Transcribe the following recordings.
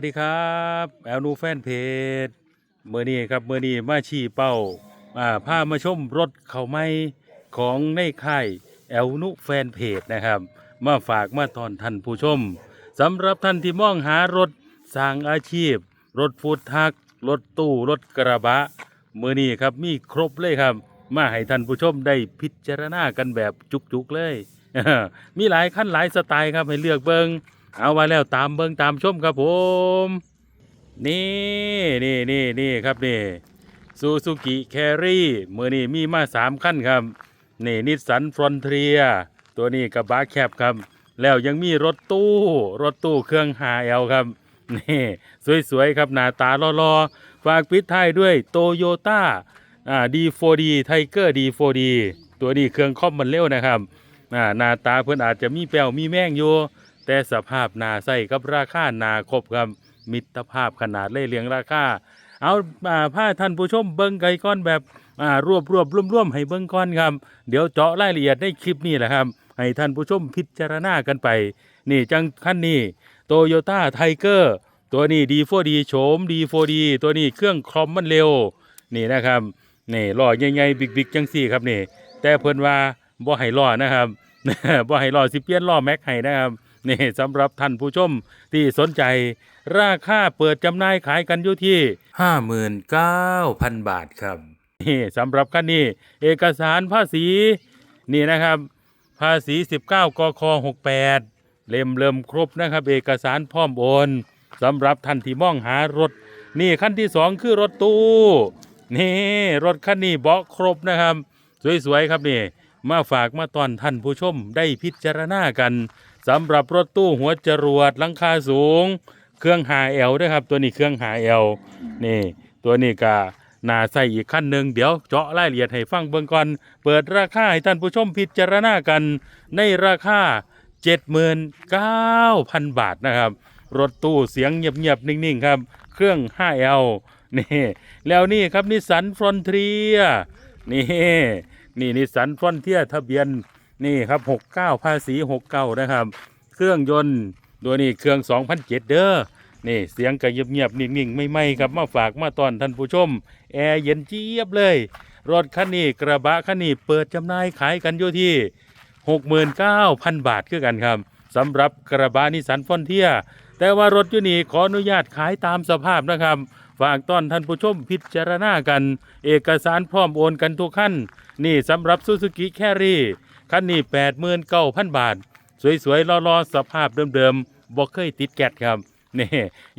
สวัสดีครับแอลนูแฟนเพจเมื่อนี้ครับเมื่อนี้มาชี้เป้าอ่าพามาชมรถเขาไม่ของในค่ายแอลนูแฟนเพจนะครับ มาฝากมาตอนท่านผู้ชมสำหรับท่านที่มองหารถสร้างอาชีพ รถฟูดทัก รถตู้รถกระบะเมื่อนี้ครับมีครบเลยครับ มาให้ท่านผู้ชมได้พิจารณากันแบบจุกๆเลย มีหลายขั้นหลายสไตล์ครับให้เลือกเบิง เอาไว้แล้วตามเบิ่งตามชมครับผม นี่นี่นี่นี่ครับนี่ซูซูกิแครี่มือนี่มีมาสามขั้นครับ นี่นิสสันฟรอนเทียตัวนี้กับบาแคบครับ แล้วยังมีรถตู้รถตู้เครื่อง 5L ครับ นี่สวยๆครับหน้าตาล่อๆฝากปิดท้ายด้วยโตโยต้าอ่า D4D Tiger D4D ตัวนี้เครื่องคอมมันเร็วนะครับอ่าหน้าตาเพื่อนอาจจะมีแป้วมีแม่งอยู่ แต่สภาพนาใส่กับราคานาครบครับมิตรภาพขนาดเล่เลียงราคาเอาอ่าผ้าท่านผู้ชมเบิ้งไก่ก้อนแบบรวบรวบรวมรวมให้เบิ้งก้อนครับเดี๋ยวเจาะรายละเอียดในคลิปนี้แหละครับ ให้ท่านผู้ชมพิจารณากันไป นี่จังขั้นนี้โตโยต้าไทเกอร์ตัวนี้ดี 4D โฉม D4D ตัวนี้เครื่องคอมมันเร็ว นี่นะครับนี่ล้อใหญ่ๆบิ๊กๆจังสี่ครับนี่ แต่เพิ่นว่าบ่ให้ล้อนะครับบ่ให้ล้อสิเปลี่ยนล้อแม็กให้นะครับ นี่สำหรับท่านผู้ชมที่สนใจ ราคาเปิดจำหน่ายขายกันอยู่ที่ 59,000 บาทครับ นี่สำหรับคันนี้ เอกสารภาษี นี่นะครับ ภาษี 19กค68 เล่มเริ่มครบนะครับ เอกสารพร้อมโอนสำหรับท่านที่มองหารถ นี่ขั้นที่สองคือรถตู้ นี่รถคันนี้เบาะครบนะครับ สวยๆครับนี่ มาฝากมาตอนท่านผู้ชมได้พิจารณากัน สำหรับรถตู้หัวจรวดลังคาสูง เครื่องหาเอลด้วยครับ ตัวนี้เครื่องหาเอลนี่ ตัวนี้ก็น่าใส่อีกขั้นหนึ่งเดี๋ยวเจาะรายละเอียดให้ฟังเบิ่งก่อน เปิดราคาให้ท่านผู้ชมพิจารณากันในราคา 79,000 บาทนะครับ รถตู้เสียงเงียบๆ นิ่งๆ ครับ เครื่อง 5L นี่แล้วนี่ครับนิสสันฟรอนเทียนี่นี่นิสสันฟรอนเทียทะเบียน นี่ครับ69ภาษี69นะครับ เครื่องยนต์ตัวนี้เครื่อง2007เด้อนี่เสียงก็เงียบๆนิ่งๆ ไม่ไหมครับมาฝากมาตอนท่านผู้ชม แอร์เย็นเจี๊ยบเลย รถคันนี้กระบะคันนี้เปิดจำหน่ายขายกันอยู่ที่ 69,000 บาทคือกันครับสำหรับกระบะนิสันฟอนเทีย แต่ว่ารถยูนี่ขออนุญาตขายตามสภาพนะครับ ฝากต้อนท่านผู้ชมพิจารณากัน เอกสารพร้อมโอนกันทุกขั้น นี่สำหรับซูซูกิแครี่ คันนี้89,000บาท สวยๆรอๆสภาพเดิมๆบ่เคยติดแก๊สครับนี่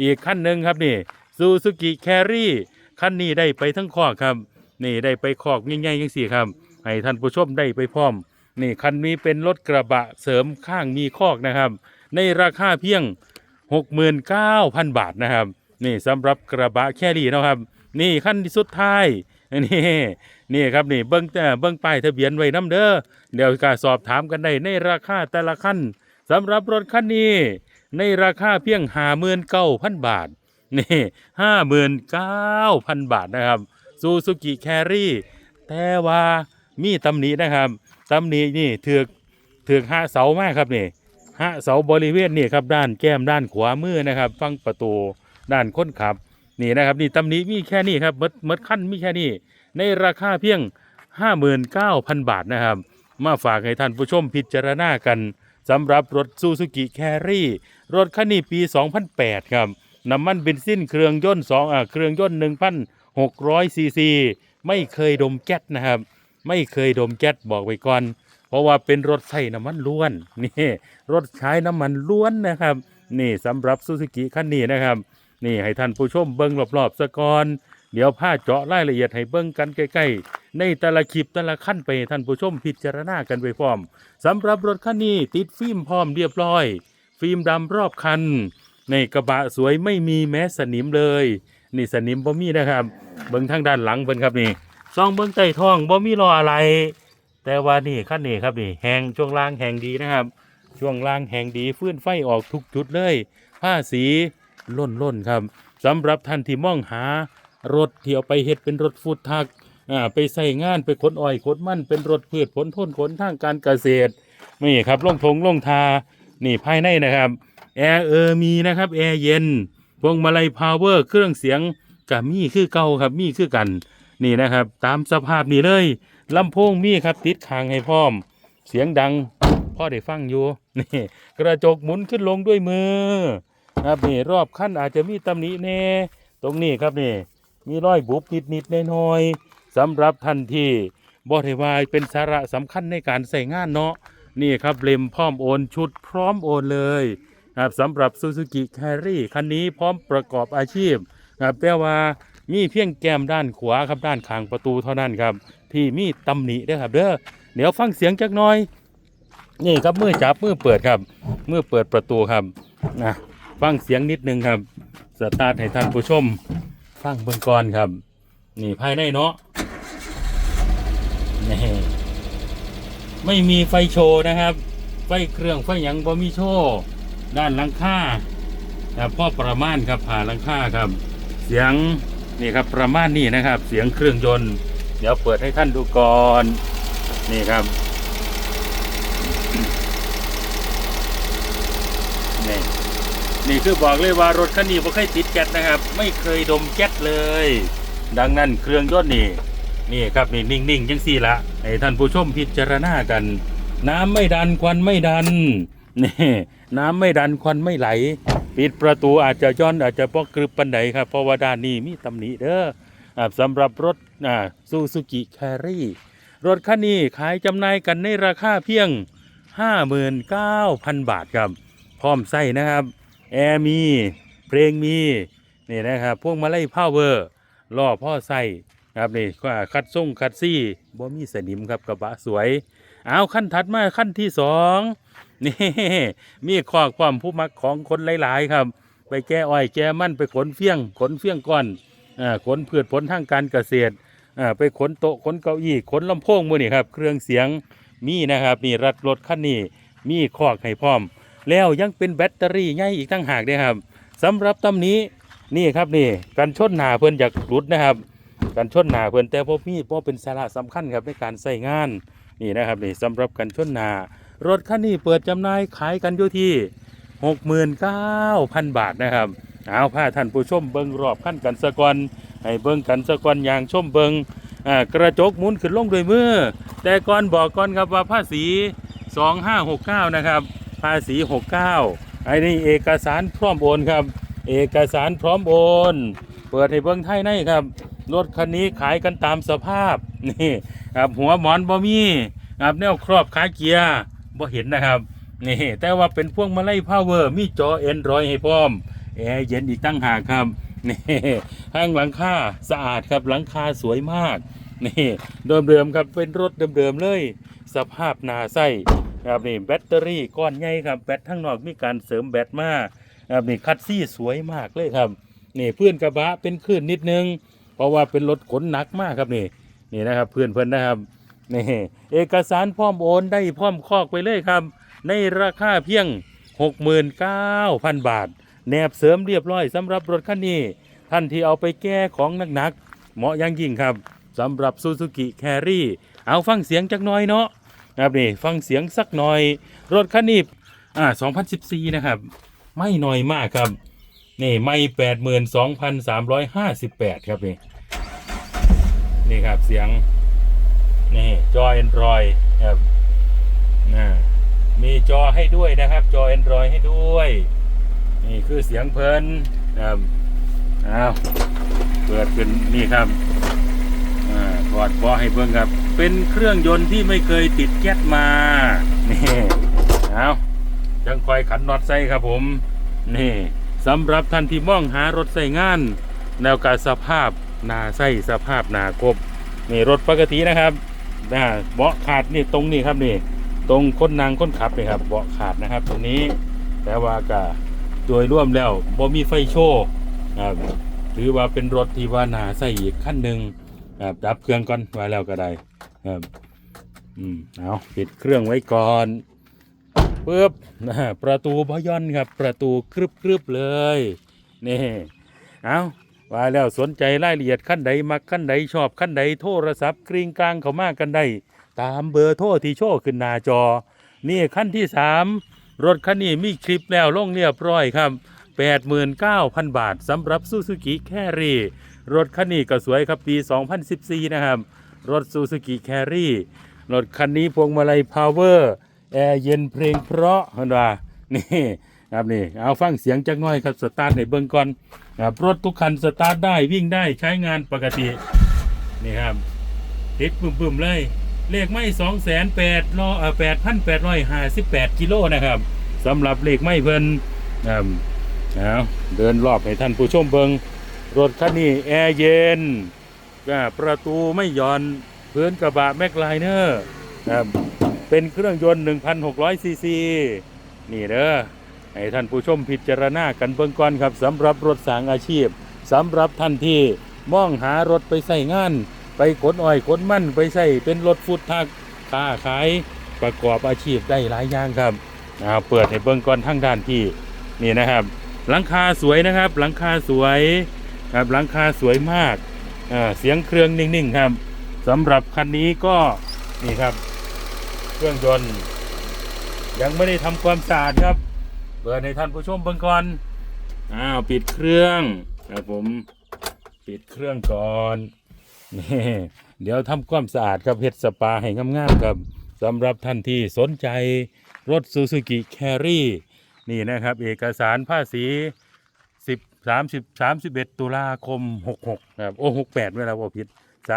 อีกขั้นหนึ่งครับนี่ซูซูกิแครี่คันนี้ได้ไปทั้งคอกครับ นี่ได้ไปคอกง่ายๆยังสี่ครับ ให้ท่านผู้ชมได้ไปพร้อม นี่คันนี้เป็นรถกระบะเสริมข้างมีคอกนะครับ ในราคาเพียง 69,000 บาทนะครับ นี่สำหรับกระบะแครี่นะครับ นี่ขั้นที่สุดท้าย นี่นี่ครับนี่เบิ้งแต่เบิ้งป้ายทะเบียนไว้น้ำเด้อเดี๋ยวก็สอบถามกันได้ในราคาแต่ละขั้นสำหรับรถคันนี้ ในราคาเพียง59,000บาทนี่59,000บาทนะครับซูซูกิแครี่ แต่ว่ามีตำหนินะครับตำหนินี่ถือกถือกห้าเสามากครับนี่ฮะเสาบริเวณนี่ครับด้านแก้มด้านขวามือนะครับ ฟังประตูด้านคนขับ นี่นะครับนี่ตำหนิมีแค่นี้ครับเมดเมดขั้นมีแค่นี้ ในราคาเพียง 59,000 บาทนะครับ มาฝากให้ท่านผู้ชมพิจารณากันสำหรับรถซูซูกิแครี่รถคันนี้ปี 2008 ครับน้ำมันเบนซินเครื่องยนต์2อ่าเครื่องยนต์1,600ซีซีไม่เคยดมแก๊สนะครับ ไม่เคยดมแก๊สบอกไว้ก่อน เพราะว่าเป็นรถใช้น้ำมันล้วนนี่รถใช้น้ำมันล้วนนะครับ นี่สำหรับซูซูกิคันนี้นะครับ นี่ให้ท่านผู้ชมเบิ้งรอบๆสะก่อน เดี๋ยวพาเจาะรายละเอียดให้เบิ้งกันใกล้ๆ ในแต่ละคลิปแต่ละขั้นไปท่านผู้ชมพิจารณากันไปพร้อมสำหรับรถคันนี้ติดฟิล์มพร้อมเรียบร้อย ฟิล์มดำรอบคัน ในกระบะสวยไม่มีแม้สนิมเลย นี่สนิมบ่มีนะครับ เบิ้งทางด้านหลังเบิ้งครับนี่ซองเบิ้งใต้ท้องบ่มีรออะไร แต่ว่านี่ขั้นนี้ครับนี่แหงช่วงล่างแหงดีนะครับ ช่วงล่างแหงดีฟื้นไฟออกทุกจุดเลยผ้าสี ล่นล่นครับสำหรับท่านที่มองหารถที่เอาไปเฮ็ดเป็นรถฟูดทักไปใส่งานไปขนอ้อยขนมันเป็นรถพืชผลทนขนทางการเกษตรนี่ครับลงทงลงทานี่ภายในนะครับแอร์เออมีนะครับแอร์เย็นพวงมาลัยพาวเวอร์เครื่องเสียงกับมีคือเก่าครับมีคือกันนี่นะครับ ตามสภาพนี่เลยลำโพงมีครับติดคางให้พร้อม เสียงดังพ่อได้ฟังอยู่นี่กระจกหมุนขึ้นลงด้วยมือ ครับนี่รอบขั้นอาจจะมีตำหนิแน่ตรงนี้ครับนี่มีรอยบุบนิดนิดๆน้อยๆสำหรับท่านที่บริวายเป็นสาระสำคัญในการใส่งานเนาะนี่ครับเลมพร้อมโอนชุดพร้อมโอนเลยครับสำหรับ Suzuki Carry คันนี้พร้อมประกอบอาชีพครับแต่ว่ามีเพียงแก้มด้านขวาครับด้านข้างประตูเท่านั้นครับ ที่มีตำหนิด้อครับเด้อเดี๋ยวฟังเสียงจักหน่อย นี่ครับมือจับมือเปิดครับมือเปิดประตูครับนะ ฟังเสียงนิดนึงครับ สตาร์ทให้ท่านผู้ชม ฟังเบื้องก่อนครับ นี่ภายในเนาะนี่ไม่มีไฟโชว์นะครับ ไฟเครื่องไฟหยังบ่มีโชว์ด้านหลังคาครับพ่อประมาณครับผ่าหลังคาครับ เสียงนี่ครับประมาณนี้นะครับ เสียงเครื่องยนต์ เดี๋ยวเปิดให้ท่านดูก่อน นี่ครับ นี่ นี่คือบอกเลยว่ารถคันนี้ไม่เคยติดแก๊สนะครับ ไม่เคยดมแก๊สเลย ดังนั้นเครื่องยนต์นี่นี่ครับนี่นิ่งๆจังสี่ละให้ท่านผู้ชมพิจารณากัน น้ำไม่ดันควันไม่ดันนี่น้ำไม่ดันควันไม่ไหล ปิดประตูอาจจะย้อนอาจจะปองกรึบปันไดครับเพราะว่าด้านนี้มีตำหนิเด้ออ่าสำหรับรถซูซูกิแครี่รถคันนี้ขายจำหน่ายกันในราคาเพียง 59,000 บาทครับ พร้อมใส่นะครับ แอร์มี เพลงมีนี่นะครับพวกมาไล่พาวเวอร์ล่อพ่อใส่ครับนี่คัดส่งคัดซี่บ่มีสนิมครับกระบะสวย เอาขั้นถัดมาขั้นที่สองนี่มีข้อความผู้มักของคนหลาย ๆ ครับ ไปแก้อ้อยแก้มั่นไปขนเฟี้ยง ขนเฟี้ยงก้อนอ่าขนพืชผลทางการเกษตรอ่าไปขนโต๊ะขนเก้าอี้ขนลำโพงมือนี่ครับ เครื่องเสียงมีนะครับนี่รัดรถคันนี้มีคอกให้พร้อม แล้วยังเป็นแบตเตอรี่ใหญ่อีกตั้งหากด้วยครับสำหรับตำนี้นี่ครับนี่กันชนหนาเพื่อนอยากหลุดนะครับกันชนหนาเพื่อนแต่พอมีพอเป็นสาระสำคัญครับในการใส่งานนี่นะครับนี่สำหรับกันชนหนารถคันนี้เปิดจำหน่ายขายกันอยู่ที่69,000 บาทนะครับเอาผ้าท่านผู้ชมเบิงรอบขั้นกันสะกอนให้เบิงกันสะกอนอย่างชมเบิงกระจกมุนขึ้นลงด้วยมือ แต่ก่อนบอกก่อนครับว่าภาษี2569 นะครับ ภาษี69ไอ้นี่เอกสารพร้อมโอนครับ เอกสารพร้อมโอน เปิดให้เบิ้งไทยในครับรถคันนี้ขายกันตามสภาพนี่ครับหัวหมอนบ่มีครับแนวครอบขาเกียร์บ่เห็นนะครับนี่แต่ว่าเป็นพวงมาลัยพาวเวอร์มีจอเอ็นรอยให้พร้อมแอร์เย็นอีกตั้งหากครับนี่ข้างหลังคาสะอาดครับหลังคาสวยมากนี่เดิมๆครับเป็นรถเดิมๆเลย สภาพนาไส้ ครับนี่แบตเตอรี่ก้อนใหญ่ครับแบตทั้งนอกมีการเสริมแบตมาครับนี่คัดซี่สวยมากเลยครับนี่เพื่อนกระบะเป็นคลื่นนิดนึง เพราะว่าเป็นรถขนหนักมากครับนี่นี่นะครับเพื่อนเพื่อนนะครับนี่เอกสารพร้อมโอนได้พร้อมคอกไปเลยครับ ในราคาเพียง 69,000 บาท แนบเสริมเรียบร้อยสำหรับรถคันนี้ ท่านที่เอาไปแก้ของหนักๆเหมาะอย่างยิ่งครับสำหรับ Suzuki Carry เอาฟังเสียงจักน่อยเนาะ ครับนี่ฟังเสียงสักหน่อย รถคันนี้อ่า2014 นะครับ ไม่น้อยมากครับ นี่ไม่ 82,358 ครับนี่นี่ครับเสียง นี่ จอ Android ครับนะมีจอให้ด้วยนะครับ จอ Android ให้ด้วย นี่คือเสียงเพลินครับอ้าวเปิดเป็นนี่ครับอ่าถอดบาะให้เพิ่งครับ เป็นเครื่องยนต์ที่ไม่เคยติดแก๊สมานี่เอาจังคอยขันน็อตใส่ครับผม นี่สำหรับท่านที่มองหารถใส่งาน แนวการสภาพนาใส่สภาพนาครบนี่รถปกตินะครับนะเบาะขาดนี่ตรงนี้ครับนี่ ตรงคนนางคนขับนี่ครับเบาะขาดนะครับตรงนี้แต่ว่าก็โดยร่วมแล้วบ่มีไฟโชว์ครับถือว่าเป็นรถที่ว่านาใส่อีกขั้นหนึ่ง ครับดับเครื่องก่อนไว้แล้วก็ได้ครับอืมเอาปิดเครื่องไว้ก่อนปึ๊บนะประตูพยอนครับ ประตูกรึบกรึบๆเลยนี่เอาไว้แล้วสนใจรายละเอียดขั้นใดมักขั้นใดชอบขั้นใดโทรศัพท์กริงกลางเขามากกันได้ ตามเบอร์โทรที่โชว์ขึ้นหน้าจอ นี่ขั้นที่สามรถคันนี้มีคลิปแล้วลงเรียบร้อยครับ 89,000 บาทสำหรับ Suzuki Carry ร รถคันนี้ก็สวยครับปี 2014 นะครับ รถ Suzuki Carry รถคันนี้พวงมาลัย Power แอร์เย็นเพลงเพราะเห็นว่านี่ครับนี่เอาฟังเสียงจักหน่อยครับสตาร์ทในเบื้องก่อนครับรถทุกคันสตาร์ทได้วิ่งได้ใช้งานปกตินี่ครับติดบึมๆเลย เลขไม่สองแสนแปดรอแปดพันแปดร้อยห้าสิบแปดกิโลนะครับสำหรับเลขไม่เพิ่นนะเอาเดินรอบให้ท่านผู้ชมเบิง รถคันนี้แอร์เย็นประตูไม่หย่อนพื้นกระบะแม็กไลเนอร์เป็นเครื่องยนต์ 1,600 ซีซี นี่เด้อให้ท่านผู้ชมพิจารณากันเบิ่งก่อนครับสำหรับรถสางอาชีพสำหรับท่านที่มองหารถไปใส่งาน ไปขนอ้อยขนมั่นไปใส่เป็นรถฟุตทักค้าขายประกอบอาชีพได้หลายอย่างครับเปิดให้เบิ่งก่อนทั้งด้านที่นี่นะครับ หลังคาสวยนะครับ หลังคาสวย ครับหลังคาสวยมากอ่าเสียงเครื่องนิ่งๆครับสำหรับคันนี้ก็นี่ครับ เครื่องยนต์ยังไม่ได้ทำความสะอาดครับเปิดให้ท่านผู้ชมเบิ่งก่อนอ้าวปิดเครื่องครับผมปิดเครื่องก่อนนี่เดี๋ยวทำความสะอาดครับเฮ็ดสปาให้งามๆครับสำหรับท่านที่สนใจรถ Suzuki Carry นี่นะครับ เอกสารภาษี 10 30 31ตุลาคม66นะครับโอ้68เวลาบ่ผิด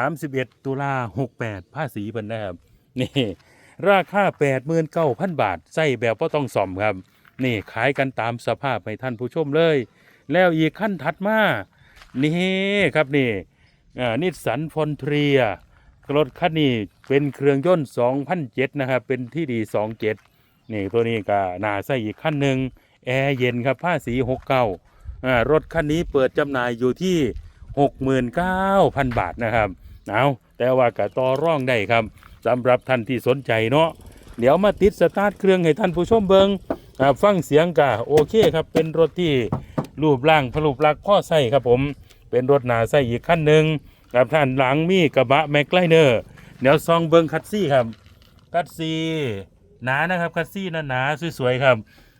31ตุลา68ภาษีเพิ่นนะครับนี่ ราคา89,000บาทใส่แบบบ่ต้องซ่อมครับ นี่ขายกันตามสภาพให้ท่านผู้ชมเลย แล้วอีกขั้นถัดมานี่ครับนี่อ่านิสสันฟอนเทียรถคันนี้เป็นเครื่องยนต์2007นะครับ เป็นที่ดี 27 นี่ตัวนี้ก็น่าใส่อีกคันหนึ่งแอร์เย็นครับภาษี69อ่า รถคันนี้เปิดจำหน่ายอยู่ที่ 69,000 บาทนะครับเอาแต่ว่าก็ต่อร่องได้ครับสำหรับท่านที่สนใจเนาะเดี๋ยวมาติดสตาร์ทเครื่องให้ท่านผู้ชมเบิงฟังเสียงกะโอเคครับ เป็นรถที่รูปร่างผลุปลักษ์พ่อใส่ครับผม เป็นรถหนาใส่อีกขั้นหนึ่งครับท่านหลังมีกระบะแม็กไลเนอร์เดี๋ยวซองเบิงคัดซี่ครับ คัดซี่หนานะครับคัดซี่หนาหนาสวยๆครับ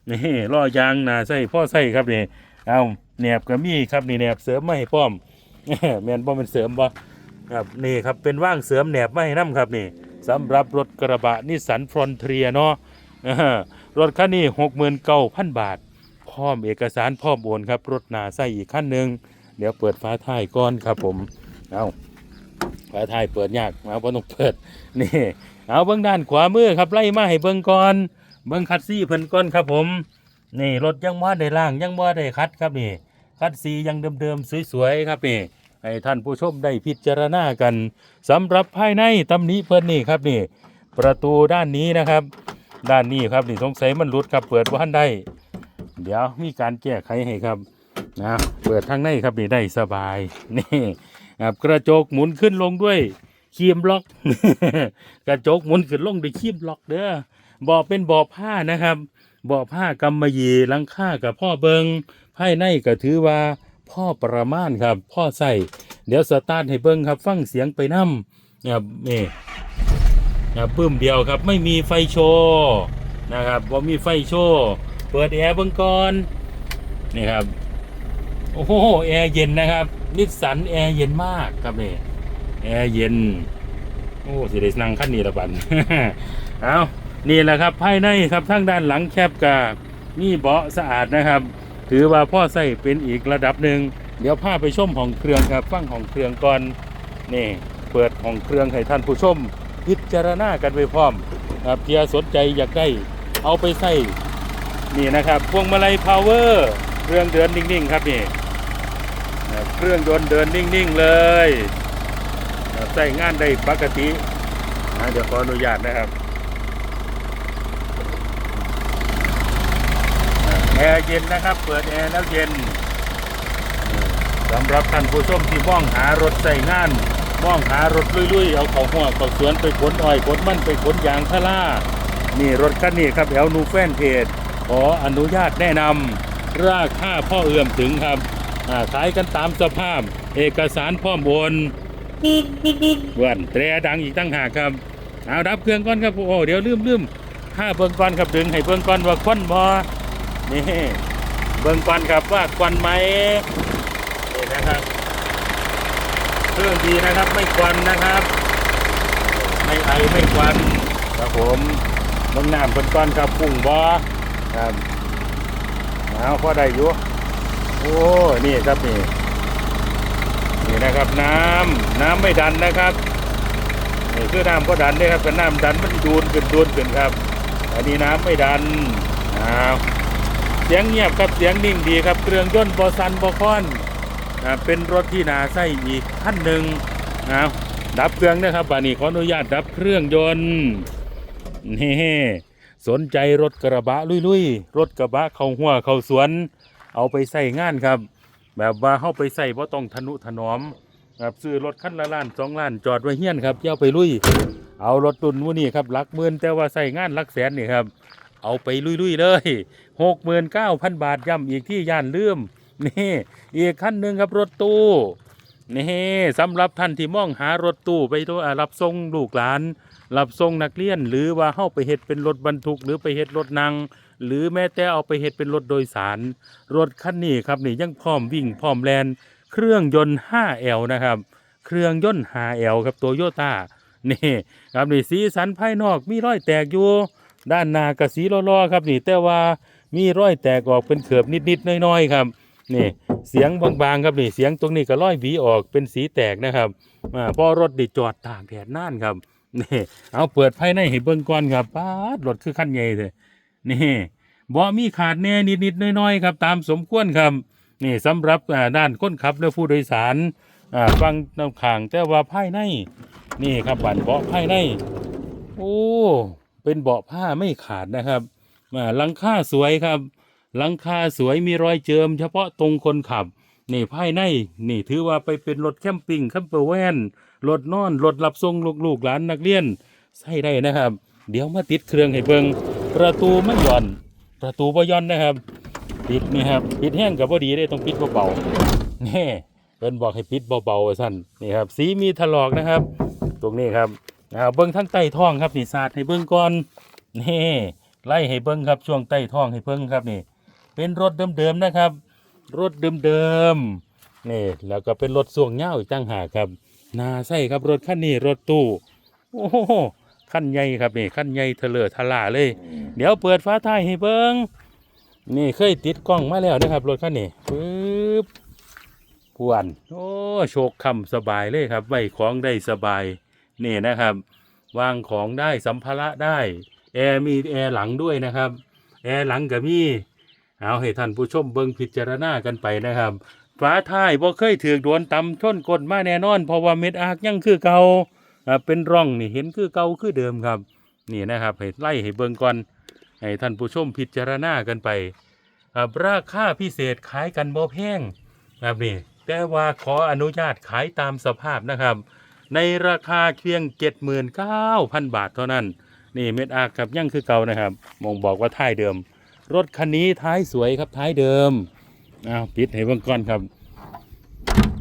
นี่ล้อยางหนาใส่พ่อใส่ครับนี่ เอาแหนบก็มีครับนี่แหนบเสริมไม่ให้ป้อมแมนป้อมเป็นเสริมบ่ครับนี่ครับเป็นว่างเสริมแหนบไม่ให้น้ำครับนี่สำหรับรถกระบะนิสสันฟรอนเทียเนาะรถคันนี้หกหมื่นเก้าพันบาท พร้อมเอกสารพร้อมโอนครับ รถหนาใส่อีกขั้นหนึ่งเดี๋ยวเปิดฝาท้ายก่อนครับผมเอาฝาท้ายเปิดยากเอาบ่ต้องเปิดนี่เอาเบื้องด้านขวามือครับไล่มาให้เบื้องก่อนเบื้องคัดซี่เพิ่นก่อนครับผม นี่รถยังบ่ได้ล่างยังบ่ได้คัดครับนี่คัดสียังเดิมๆสวยๆครับนี่ให้ท่านผู้ชมได้พิจารณากันสำหรับภายในตำหนี้เพิ่นนี่ครับนี่ ประตูด้านนี้นะครับ ด้านนี้ครับนี่สงสัยมันหลุดครับเปิดบ่ทันได้เดี๋ยวมีการแก้ไขให้ครับนะเปิดทางในครับนี่ได้สบายนี่ครับกระจกหมุนขึ้นลงด้วยคีมล็อก กระจกหมุนขึ้นลงด้วยคีมล็อกเด้อบาะเป็นบาะผ้านะครับ บาะผ้ากำมะหยี่ลังค่ากับพ่อเบิงภายในก็ถือว่าพ่อประมาณครับ พ่อใส่เดี๋ยวสตาร์ทให้เบิงครับ ฟังเสียงไปน้ำนะครับนี่นะครับปึ้มเดียวครับไม่มีไฟโชว์นะครับว่ามีไฟโชว์เปิดแอร์เบิ้งก่อนนี่ครับโอ้โหแอร์เย็นนะครับนิสสันแอร์เย็นมากครับนี่แอร์เย็น โอ้สิได้นั่งขั้นนี้ละบันเอา นี่แหละครับภายในครับทั้งด้านหลังแคบกามีเบาะสะอาดนะครับ ถือว่าพ่อใส่เป็นอีกระดับหนึ่งเดี๋ยวพาไปชมของเครื่องครับฟังของเครื่องก่อนนี่เปิดของเครื่องให้ท่านผู้ชม พิจารณากันไปพร้อมครับเพียสนใจอยากได้เอาไปใส่นี่นะครับพวงมาลัยพาวเวอร์เครื่องเดินนิ่งๆครับนี่เครื่องยนต์เดินนิ่งๆเลยใช้งานได้ปกติเดี๋ยวขออนุญาตนะครับอ่าแอ ร์เย็นนะครับ เปิดแอร์แล้วเย็นสำหรับท่านผู้ชมที่มองหารถใส่งานมองหารถลุยๆ เอาเขาหัวเขาสวนไปขนอ้อยขนมันไปขนยางพารานี่รถคันนี้ครับแอลนูแฟนเพจขออนุญาตแนะนำราคาพ่อเอื้อมถึงครับอ่าขายกันตามสภาพ เอกสารพร้อมโอนเว้นแตรดังอีกตั้งหากครับเอาดับเครื่องก่อนครับโอ้เดี๋ยวลืมลืมค่าเบิ่งก่อนครับดึงให้เบิ่งก่อนว่าควันบอ นี่เบิ่งก่อนครับว่าควันไหมนี่นะครับเครื่องดีนะครับไม่ควันนะครับ ไม่ไอไม่ควันครับผมเบิ่งน้ำเพิ่นก่อนครับพุ่งบ่ครับเอาพอได้อยู่โอ้นี่ครับนี่นี่นะครับน้ำน้ำไม่ดันนะครับนี่คือน้ำก็ดันเด้ครับเป็นน้ำดันมันดูนขึ้นดูนขึ้นครับ อันนี้น้ำไม่ดันอ้าว เสียงเงียบครับเสียงนิ่งดีครับ เครื่องยนต์บอซันบอคอนอ่าเป็นรถที่นาใส่อีกขั้นหนึ่งอ้าวดับเครื่องนะครับบานี้ขออนุญาตดับเครื่องยนต์นี่สนใจรถกระบะลุยๆรถกระบะเข้าหัวเข้าสวน เอาไปใส่งานครับ แบบว่าเข้าไปใส่ว่าะต้องทนุถนอมครับซื้อรถคันละล้านสองล้านจอดไว้เฮี้ยนครับเจ้าไปลุย เอารถตุนวุนี่ครับลักหมื่นแต่ว่าใส่งานลักแสนนี่ครับ เอาไปลุยๆเลย หกหมื่นเก้าพันบาทย่ำอีกที่ย่านลืมนี่อีกขั้นหนึ่งครับรถตู้นี่สำหรับท่านที่มองหารถตู้ไปตัวรับส่งลูกหลานรับส่งนักเรียน หรือว่าเข้าไปเฮ็ดเป็นรถบรรทุก หรือไปเฮ็ดรถนางหรือแม้แต่เอาไปเฮ็ดเป็นรถโดยสาร รถคันนี้ครับนี่ยังพร้อมวิ่งพร้อมแลนเครื่องยนต์ 5L นะครับ เครื่องยนต์ 5L ครับโตโยต้านี่ครับนี่สีสันภายนอกมีรอยแตกอยู่ ด้านหน้ากระสีล้อๆครับนี่แต่ว่า มีร้อยแตกออกเป็นเขือบนิดๆน้อยๆครับนี่เสียงบางๆครับนี่เสียงตรงนี้ก็ร้อยหวีออกเป็นสีแตกนะครับอ่าพอรถดิจอดตากแดดน่านครับนี่เอาเปิดภายในให้เบิ่งก่อนครับป๊ารถคือคันใหญ่เลยนี่บ่มีขาดแน่นิดๆน้อยๆครับ ตามสมควรครับนี่สำหรับด้านคนขับและผู้โดยสารอ่าฟังน้ำขางแต่ว่าภายในนี่ครับบันเบาะภายในโอ้เป็นเบาะผ้าไม่ขาดนะครับ อ่าหลังคาสวยครับ หลังคาสวยมีรอยเจิม เฉพาะตรงคนขับนี่ภายในนี่ถือว่าไปเป็นรถแคมปิ้งแคัมเปอร์แวนรถนอนรถรับส่งลูกๆหลานนักเรียนใส่ได้นะครับ เดี๋ยวมาติดเครื่องให้เบิงประตูไม่หย่อน ประตูบ่ย่อนนะครับ ปิดนี่ครับปิดแห้งกับบ่ดีได้ต้องปิดเบาๆนี่เพิ่นบอกให้ปิดเบาๆสั่นนี่ครับสีมีถลอกนะครับ ตรงนี้ครับอ่าเบิ้งทั้งใต้ท้องครับนี่สาดให้เบิ้งก่อนนี่ ไล่ให้เบิ้งครับช่วงใต้ท้องให้เบิ้งครับนี่ เป็นรถเดิมๆนะครับ รถเดิมๆนี่แล้วก็เป็นรถส่วงเง่าอีกตั้งหากครับนาใส่ครับรถคันนี้รถตู้โอ้โหคันใหญ่ครับนี่คันใหญ่เถลอทลาเลย เดี๋ยวเปิดฟ้าท้ายให้เบิ้งนี่เคยติดกล้องมาแล้วนะครับ รถคันนี้ปึ๊บพวนโอ้โชคคำสบายเลยครับไว้ของได้สบาย นี่นะครับ วางของได้สัมภาระได้ แอร์มีแอร์หลังด้วยนะครับ แอร์หลังก็มีเอาให้ท่านผู้ชมเบิ่งพิจารณากันไปนะครับฝาท้ายบ่เคยถือกโดนตำชนกดมาแน่นอน เพราะว่าเม็ดอากยังคือเก่าอ่าเป็นร่องนี่เห็นคือเก่าคือเดิมครับ นี่นะครับให้ไล่ให้เบิ่งก่อนให้ท่านผู้ชมพิจารณากันไปราคาพิเศษขายกันบ่แพงครับนี่แต่ว่าขออนุญาตขายตามสภาพนะครับ ในราคาเพียง 79,000 บาทเท่านั้น นี่เม็ดอาร์คครับยังคือเก่านะครับมองบอกว่าท้ายเดิม รถคันนี้ท้ายสวยครับท้ายเดิมอ้าวปิดให้เบิ่งก่อนครับ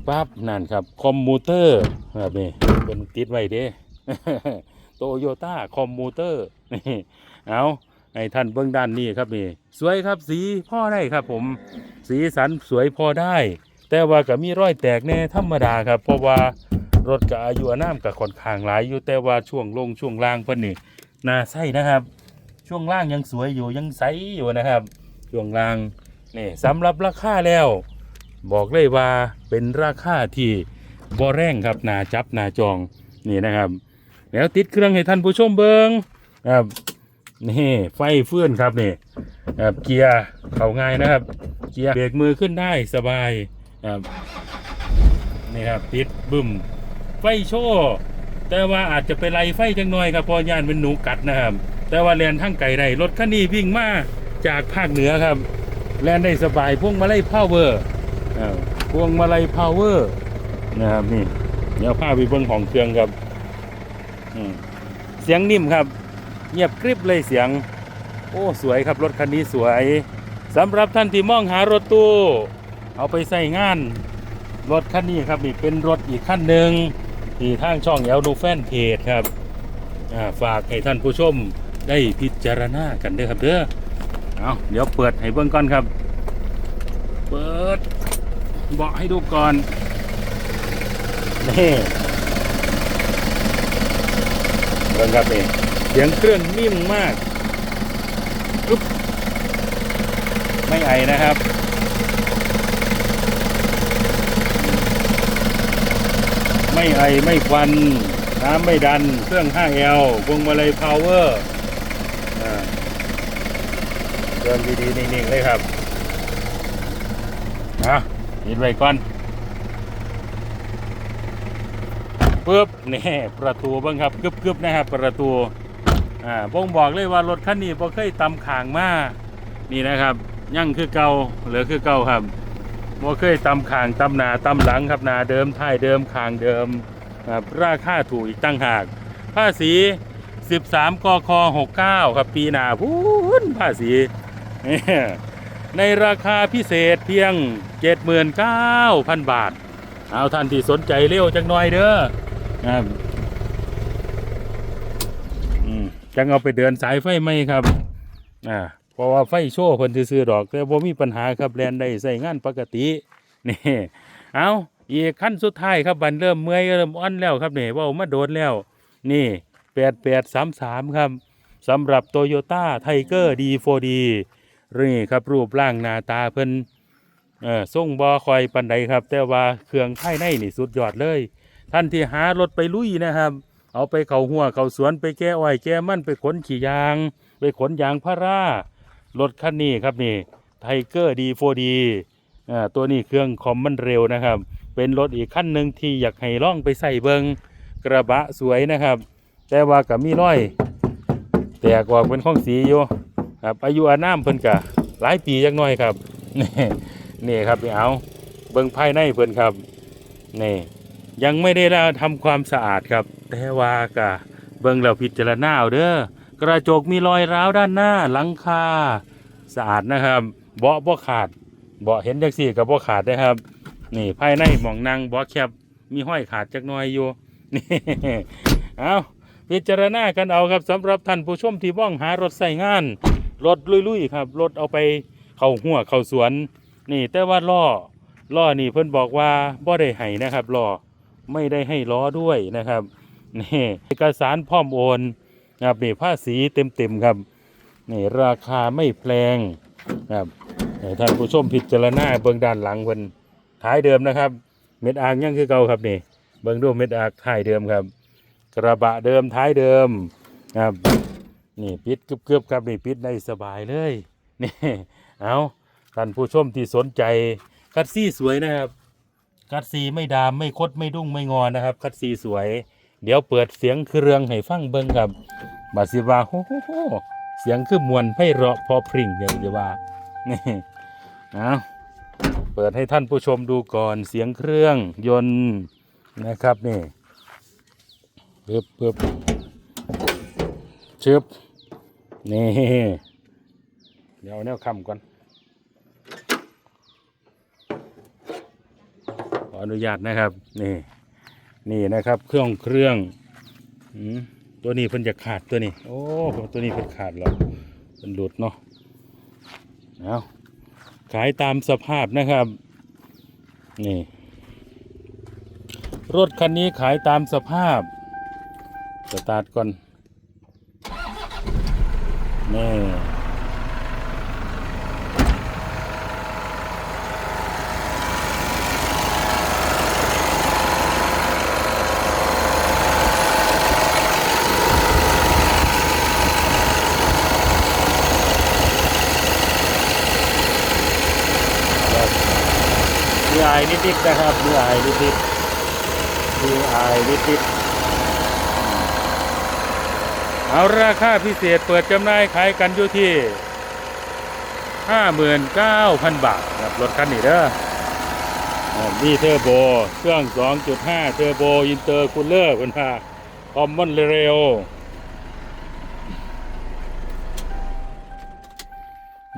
ปั๊บนั่นครับคอมมูเตอร์แบบนี้เป็นติดไว้เด้โตโยต้าคอมมูเตอร์นี่เอาให้ท่านเบื้องด้านนี้ครับนี่สวยครับสีพ่อได้ครับผมสีสันสวยพอได้ แต่ว่าก็มีรอยแตกแน่ธรรมดาครับ เพราะว่ารถกับอายุอานามกับค่อนข้างหลายอยู่แต่ว่าช่วงลงช่วงล่างเพิ่นนี่ น่าใส่นะครับ ช่วงล่างยังสวยอยู่ยังใสอยู่นะครับ ช่วงล่างนี่สำหรับราคาแล้ว บอกเลยว่าเป็นราคาที่บ่แรงครับนาจับนาจองนี่นะครับ แล้วติดเครื่องให้ท่านผู้ชมเบิงครับนี่ไฟเฟื่อนครับนี่ครับเกียร์เขาง่ายนะครับ เกียร์เบรกมือขึ้นได้สบายครับนี่ครับติดบึ้มไฟโชว์ แต่ว่าอาจจะไปไล่ไฟจังหน่อยครับเพอยานเป็นหนูกัดนะครับ แต่ว่าแลนทั้งไก่ได้รถคันนี้วิ่งมาจากภาคเหนือครับ แลนได้สบายพวงมาลัยพาวเวอร์พวงมาลัยพาวเวอร์นะครับนี่เดี๋ยวพาไปเบิ่งของเครื่องครับเสียงนิ่มครับ เงียบกริบเลยเสียง โอ้สวยครับรถคันนี้สวยสำหรับท่านที่มองหารถตู้ เอาไปใส่งาน รถคันนี้ครับนี่เป็นรถอีกคันหนึ่ง ที่ทางช่องเอลดูแฟนเพจครับฝากให้ท่านผู้ชมได้พิจารณากันด้อครับเด้อเอาเดี๋ยวเปิดให้เบิ่งก่อนครับ เปิดเบาะให้ดูก่อนนี่เบิ่งครับนี่เสียงเครื่องนิ่มมากปึ๊บไม่ไอนะครับ ไม่ไอไม่ควัน น้ำไม่ดัน เครื่อง 5L พวงมาลัยพาวเวอร์เครื่องดีๆนิ่งๆเลยครับอะยินไว้ก่อนปึ๊บนี่ประตูบ้างครับกึบๆนะครับ ประตูอ่าบ่งบอกเลยว่ารถคันนี้บ่เคยตำขางมานี่นะครับ ยั่งคือเก่าเหลือคือเก่าครับ บ่เคยตำข่างตำนาตำหลังครับนาเดิมท้ายเดิมข่างเดิมครับราคาถูกอีกตั้งหากภาษี 13กค69 ครับปีหนาพูนภาษี ในราคาพิเศษเพียง 79,000 บาท เอาท่านที่สนใจเร็วจังหน่อยเด้อครับจังเอาไปเดินสายไฟไหมครับ อ่า เพราะว่าไฟโชว์เพิ่นซื้อดอก แต่บ่มีปัญหาครับแลนได้ใส่งานปกตินี่เอาอีกขั้นสุดท้ายครับบันเริ่มเมื่อยเริ่มอ่อนแล้วครับนี่ว่ามาโดนแล้ว นี่8833ครับสำหรับ Toyota Tiger D4D นี่ครับรูปร่างหน้าตาเพิ่นเออทรงบ่คอยปันใดครับ แต่ว่าเครื่องภายในนี่สุดยอดเลย ท่านที่หารถไปลุยนะครับ เอาไปเขาหัวเขาสวนไปแก้อ้อยแก้มันไปขนขี่ยาง ไปขนยางพารา รถคันนี้ครับนี่ไทเกอร์ดีโฟดีอ่าตัวนี้เครื่องคอมมันเร็วนะครับ เป็นรถอีกขั้นหนึ่งที่อยากให้ล่องไปใส่เบิงกระบะสวยนะครับ แต่ว่ากับมีร้อย แตกออกเป็นข้องสีอยู่ครับอายุอานามเพิ่นกะหลายปีจักหน่อยครับนี่นี่ครับไปเอาเบิงภายในเพิ่นครับนี่ยังไม่ได้แล้วทำความสะอาดครับ แต่ว่ากะเบิงแล้วพิจารณาเอาเด้อ กระจกมีรอยร้าวด้านหน้าหลังคาสะอาดนะครับ เบาะบ่ขาด เบาะเห็นจังสี่กับบ่ขาดนะครับ นี่ภายในหมองนั่งเบาะแคบมีห้อยขาดจักน่อยอยู่นี่เอาพิจารณากันเอาครับสำหรับท่านผู้ชมที่ว่องหารถใส่งาน รถลุยๆครับ รถเอาไปเข้าหัวเข้าสวน นี่แต่ว่าล้อล้อนี่เพิ่นบอกว่าบ่ได้ให้นะครับล้อไม่ได้ให้ล้อด้วยนะครับนี่เอกสารพร้อมโอน ครับนี่ผ้าสีเต็มๆครับนี่ราคาไม่แพงครับท่านผู้ชมพิจารณาเบื้องด้านหลังเพิ่นท้ายเดิมนะครับ เม็ดอ่างยังคือเก่าครับนี่เบื้องดูเม็ดอ่างท้ายเดิมครับ กระบะเดิมท้ายเดิมครับนี่ปิดเกือบๆครับนี่ปิดได้สบายเลยนี่เอาท่านผู้ชมที่สนใจคัดซี่สวยนะครับ คัดซีไม่ดามไม่คดไม่ดุ้งไม่งอนะครับ คัดซีสวย เดี๋ยวเปิดเสียงเครื่องให้ฟังเบิ่งครับบาสิว่าโอ้โหโหเสียงคือมวนไพเราะพอพริ้งอย่างจะว่านี่เอาเปิดให้ท่านผู้ชมดูก่อนเสียงเครื่องยนต์นะครับนี่ปึ๊บปึ๊บชึบนี่เดี๋ยวเอาแนวคำก่อนขออนุญาตนะครับนี่ นี่นะครับ เครื่องเครื่องอตัวนี้เพิ่นจะขาดตัวนี้ โอ้ตัวนี้เพิ่นขาดแล้วเพิ่นหลุดเนาะเอาขายตามสภาพนะครับ นี่ รถคันนี้ขายตามสภาพสตาร์ทก่อนนี่ายนิดๆนะครับมีอายนิดๆมีอายนิดๆเอาราคาพิเศษเปิดจำหน่ายขายกันอยู่ที่ 59,000 บาทครับรถคันนี้เด้ออ่ามีเทอร์โบ เครื่อง 2.5 เทอร์โบ อินเตอร์คูลเลอร์คุณพาคอมมอนเร็ว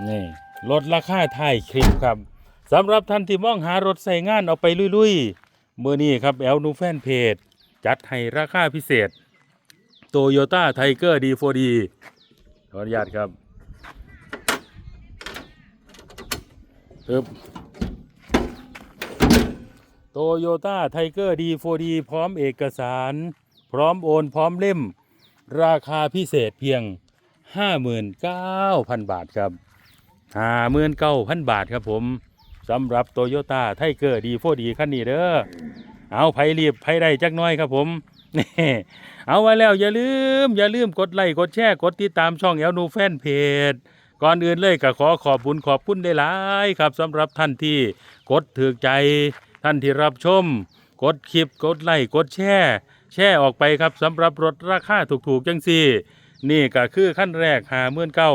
นี่ลดราคาท้ายคลิปครับ สำหรับท่านที่มองหารถใส่งานเอาไปลุยๆมือนี้ครับแอลนูแฟนเพจจัดให้ราคาพิเศษโตโยต้าไทเกอร์ดีโฟดีขออนุญาตครับปึ๊บโตโยต้าไทเกอร์ดีโฟดีพร้อมเอกสาร พร้อมโอนพร้อมเล่ม ราคาพิเศษเพียง 59,000 บาทครับ 59,000 บาทครับผม สำหรับโตโยต้าไทเกอร์ดีโฟดีคันนี้เด้อเอาไผรีบไผได้จักน้อยครับผมนี่เอาไว้แล้วอย่าลืม อย่าลืมกดไลค์กดแชร์กดติดตามช่องแอลนูแฟนเพจก่อนอื่นเลยก็ขอขอบบุญขอบคุณได้หลายครับสำหรับท่านที่กดถือใจ ท่านที่รับชม กดคลิปกดไลค์กดแชร์แชร์ออกไปครับสำหรับรถราคาถูกๆจังสี่ นี่ก็คือขั้นแรกหาเมื่นเก้า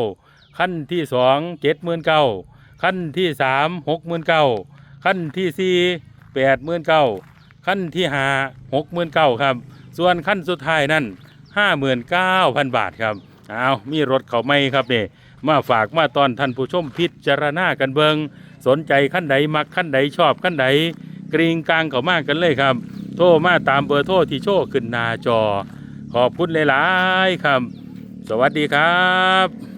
ขั้นที่สองเจ็ดหมื่นเก้า ขั้นที่สามหกหมื่นเก้าขั้นที่สี่แปดหมื่นเก้าขั้นที่ห้าหกหมื่นเก้าครับ ส่วนขั้นสุดท้ายนั่นห้าหมื่นเก้าพันบาทครับเอามีรถเขาไม่ครับนี่มาฝากมาตอนท่านผู้ชมพิจารณากันเบิงสนใจขั้นใดมักขั้นใดชอบขั้นใดกรีงกลางเขามากกันเลยครับ โทรมาตามเบอร์โทรที่โชว์ขึ้นหน้าจอ ขอบคุณหลาย ๆ ครับ สวัสดีครับ